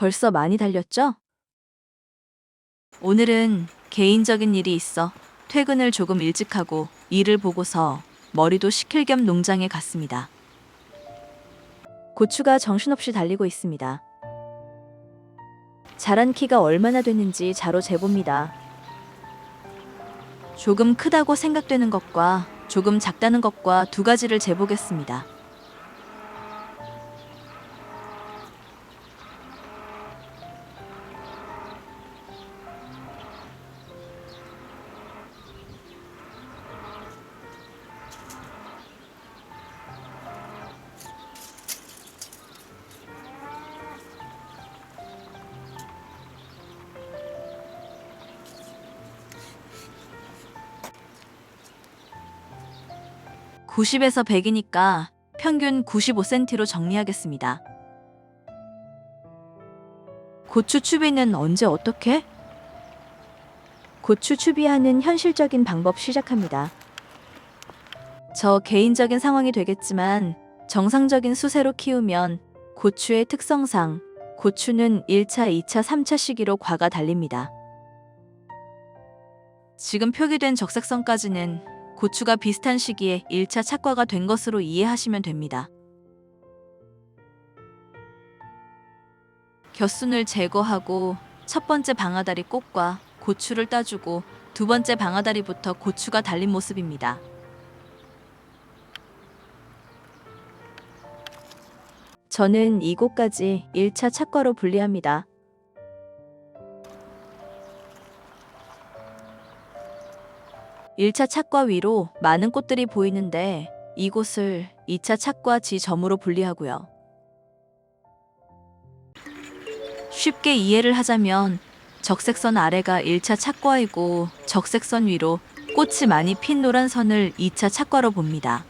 벌써 많이 달렸죠? 오늘은 개인적인 일이 있어 퇴근을 조금 일찍 하고 일을 보고서 머리도 식힐 겸 농장에 갔습니다. 고추가 정신없이 달리고 있습니다. 자란 키가 얼마나 됐는지 자로 재봅니다. 조금 크다고 생각되는 것과 조금 작다는 것과 두 가지를 재보겠습니다. (90에서 100이니까) 평균 (95cm로) 정리하겠습니다. 고추 추비는 언제 어떻게? 고추 추비하는 현실적인 방법 시작합니다. 저 개인적인 상황이 되겠지만 정상적인 수세로 키우면 고추의 특성상 고추는 1차, 2차, 3차 시기로 과가 달립니다. 지금 표기된 적색선까지는 고추가 비슷한 시기에 1차 착과가 된 것으로 이해하시면 됩니다. 곁순을 제거하고 첫 번째 방아다리 꽃과 고추를 따주고 두 번째 방아다리부터 고추가 달린 모습입니다. 저는 이곳까지 1차 착과로 분리합니다. 일차 착과 위로 많은 꽃들이 보이는데 이곳을 2차 착과 지점으로 분리하고요. 쉽게 이해를 하자면 적색선 아래가 1차 착과이고 적색선 위로 꽃이 많이 핀 노란 선을 2차 착과로 봅니다.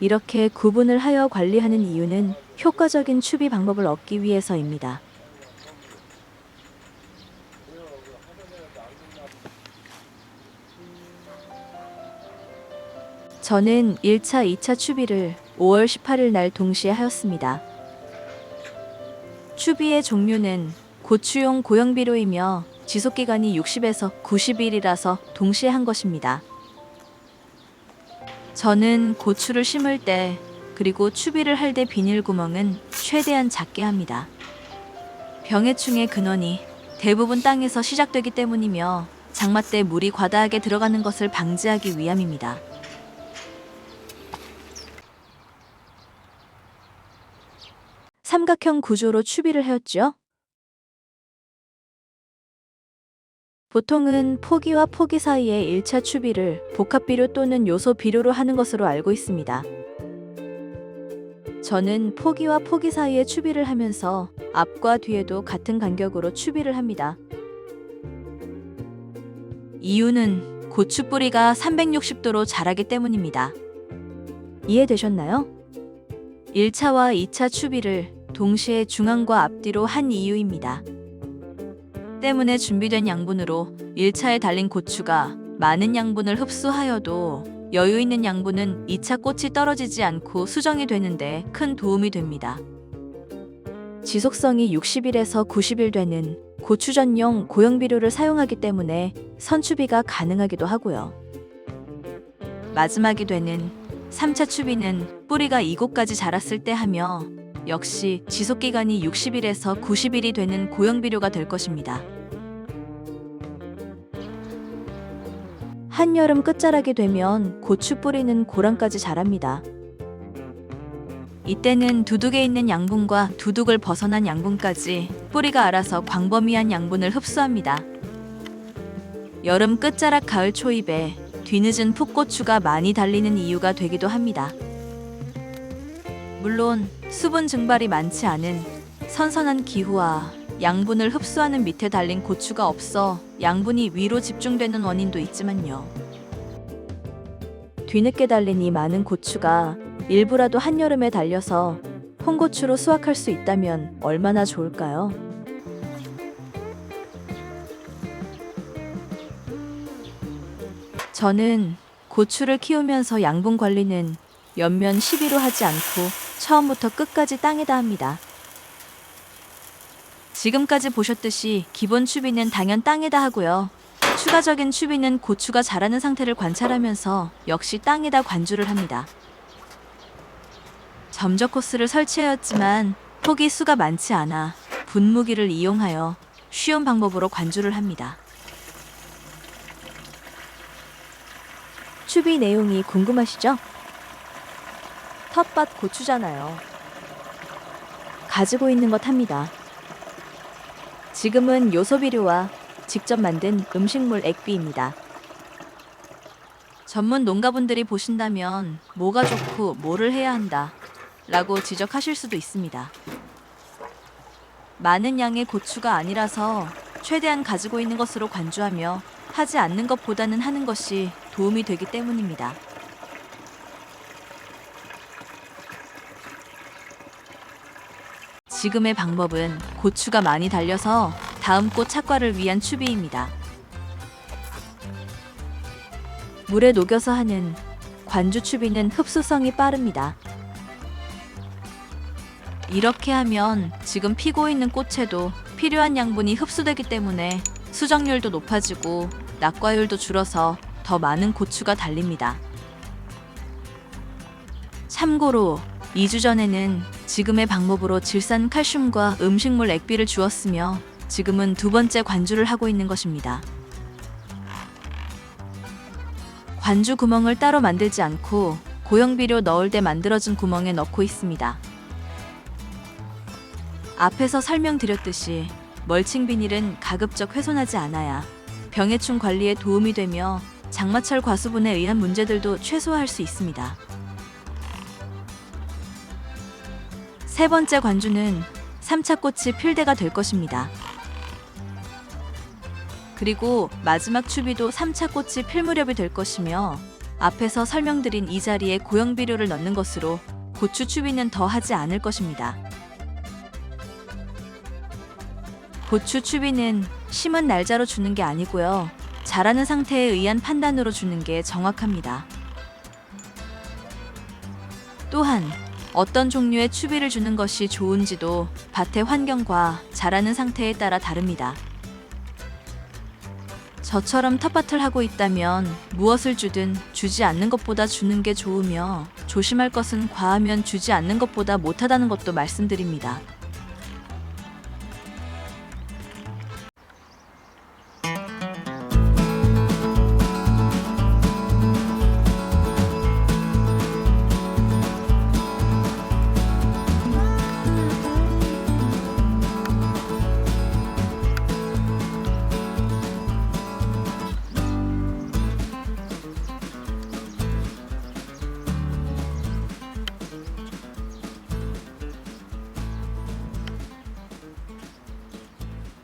이렇게 구분을 하여 관리하는 이유는 효과적인 추비 방법을 얻기 위해서입니다. 저는 1차, 2차 추비를 5월 18일 날 동시에 하였습니다. 추비의 종류는 고추용 고형비료이며 지속기간이 60에서 90일이라서 동시에 한 것입니다. 저는 고추를 심을 때 그리고 추비를 할 때 비닐 구멍은 최대한 작게 합니다. 병해충의 근원이 대부분 땅에서 시작되기 때문이며 장마 때 물이 과다하게 들어가는 것을 방지하기 위함입니다. 삼각형 구조로 추비를 하였죠. 보통은 포기와 포기 사이의 1차 추비를 복합비료 또는 요소 비료로 하는 것으로 알고 있습니다. 저는 포기와 포기 사이에 추비를 하면서 앞과 뒤에도 같은 간격으로 추비를 합니다. 이유는 고추 뿌리가 360도로 자라기 때문입니다. 이해되셨나요? 1차와 2차 추비를 동시에 중앙과 앞뒤로 한 이유입니다. 때문에 준비된 양분으로 1차에 달린 고추가 많은 양분을 흡수하여도 여유 있는 양분은 2차 꽃이 떨어지지 않고 수정이 되는데 큰 도움이 됩니다. 지속성이 60일에서 90일 되는 고추 전용 고형 비료를 사용하기 때문에 선추비가 가능하기도 하고요. 마지막이 되는 3차 추비는 뿌리가 이곳까지 자랐을 때 하며 역시 지속기간이 60일에서 90일이 되는 고형 비료가 될 것입니다. 한여름 끝자락이 되면 고추 뿌리는 고랑까지 자랍니다. 이때는 두둑에 있는 양분과 두둑을 벗어난 양분까지 뿌리가 알아서 광범위한 양분을 흡수합니다. 여름 끝자락 가을 초입에 뒤늦은 풋고추가 많이 달리는 이유가 되기도 합니다. 물론 수분 증발이 많지 않은 선선한 기후와 양분을 흡수하는 밑에 달린 고추가 없어 양분이 위로 집중되는 원인도 있지만요. 뒤늦게 달린 이 많은 고추가 일부라도 한여름에 달려서 홍고추로 수확할 수 있다면 얼마나 좋을까요? 저는 고추를 키우면서 양분 관리는 연면 시비로 하지 않고 처음부터 끝까지 땅에다 합니다. 지금까지 보셨듯이 기본 추비는 당연 땅에다 하고요. 추가적인 추비는 고추가 자라는 상태를 관찰하면서 역시 땅에다 관주를 합니다. 점적 코스를 설치하였지만 폭이 수가 많지 않아 분무기를 이용하여 쉬운 방법으로 관주를 합니다. 추비 내용이 궁금하시죠? 텃밭 고추잖아요. 가지고 있는 것 합니다. 지금은 요소비료와 직접 만든 음식물 액비입니다. 전문 농가분들이 보신다면 뭐가 좋고 뭐를 해야 한다 라고 지적하실 수도 있습니다. 많은 양의 고추가 아니라서 최대한 가지고 있는 것으로 관주하며 하지 않는 것보다는 하는 것이 도움이 되기 때문입니다. 지금의 방법은 고추가 많이 달려서 다음 꽃 착과를 위한 추비입니다. 물에 녹여서 하는 관주 추비는 흡수성이 빠릅니다. 이렇게 하면 지금 피고 있는 꽃에도 필요한 양분이 흡수되기 때문에 수정률도 높아지고 낙과율도 줄어서 더 많은 고추가 달립니다. 참고로 2주 전에는 지금의 방법으로 질산 칼슘과 음식물 액비를 주었으며 지금은 두 번째 관주를 하고 있는 것입니다. 관주 구멍을 따로 만들지 않고 고형비료 넣을 때 만들어진 구멍에 넣고 있습니다. 앞에서 설명드렸듯이 멀칭 비닐은 가급적 훼손하지 않아야 병해충 관리에 도움이 되며 장마철 과수분에 의한 문제들도 최소화할 수 있습니다. 세 번째 관주는 3차 꽃이 필대가 될 것입니다. 그리고 마지막 추비도 3차 꽃이 필 무렵이 될 것이며 앞에서 설명드린 이 자리에 고형 비료를 넣는 것으로 고추 추비는 더 하지 않을 것입니다. 고추 추비는 심은 날짜로 주는 게 아니고요. 자라는 상태에 의한 판단으로 주는 게 정확합니다. 또한 어떤 종류의 추비를 주는 것이 좋은지도 밭의 환경과 자라는 상태에 따라 다릅니다. 저처럼 텃밭을 하고 있다면 무엇을 주든 주지 않는 것보다 주는 게 좋으며 조심할 것은 과하면 주지 않는 것보다 못하다는 것도 말씀드립니다.